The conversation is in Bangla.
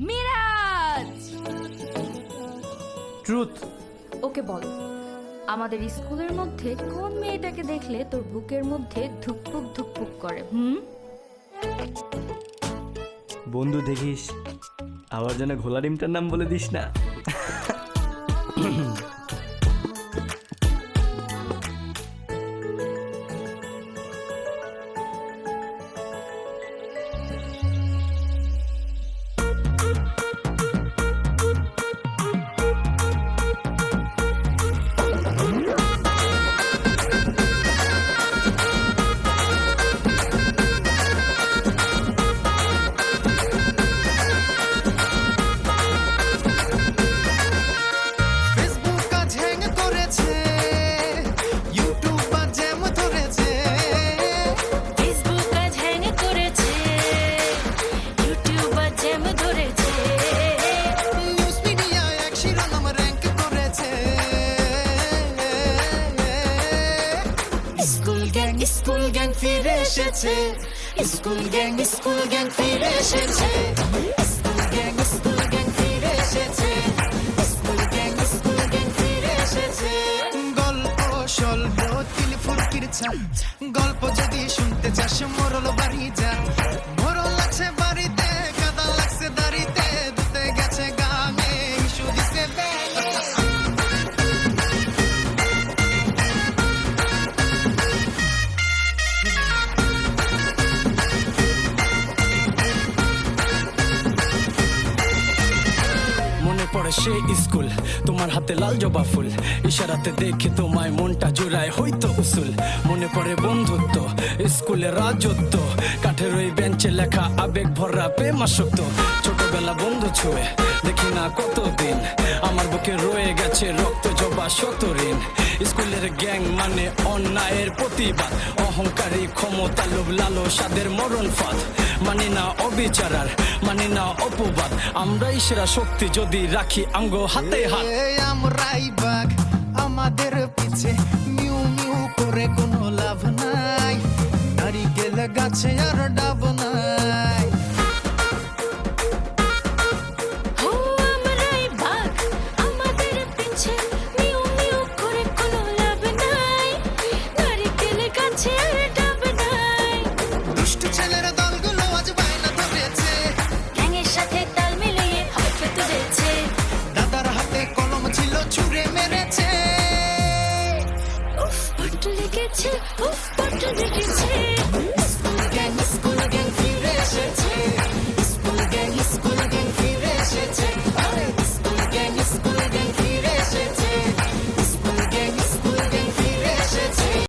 মিরাজ! ট্রুথ ওকে বল আমাদের স্কুলের মধ্যে কোন মেয়েটাকে দেখলে তোর বুকের মধ্যে ধুকপুক ধুকপুক করে হুম? বন্ধু দেখিস আবার যেন ঘোলা ডিমটার নাম বলে দিস না। গ্যাং ফিরে এসেছে। স্কুল গ্যাং স্কুল গ্যাং ফিরে এসেছে। স্কুল গ্যাং স্কুল গ্যাং ফিরে এসেছে। স্কুল গ্যাং স্কুল গ্যাং ফিরে এসেছে। গল্প স্বল্প তিল ফুরকির ছা গল্প যদি শুনতে চাস, মরল বাড়ি যা। সে স্কুল। তোমার হাতে লাল জবা ফুল। ইশারাতে দেখে তোমায় মনটা জোড়ায় হইতো উসুল। মনে পড়ে বন্ধুত্ব স্কুলে রাজত্ব। কাঠের ওই বেঞ্চে লেখা আবেগ ভরা প্রেমাসক্ত ছোটবেলা বন্ধু ছুঁয়ে। দেখি না কতদিন। আমার বুকে রয়ে গেছে রক্ত জবা শত ঋণ স্কুলের গ্যাং মানে অন্যায়ের প্রতিবাদ। অহংকারী ক্ষমতা লোভ লালো সাদের মরণ ফাঁদ। মানি না অবিচারার, মানি না অপবাদ। আমরাই সেরা শক্তি যদি রাখি আঙ্গ হাতে হাত। আমরাই বাঘ, আমাদের পিছে মিউ মিউ করে কোনো লাভ নাই। নারিকেল গাছে আর দেখেছে উফ দেখেছে।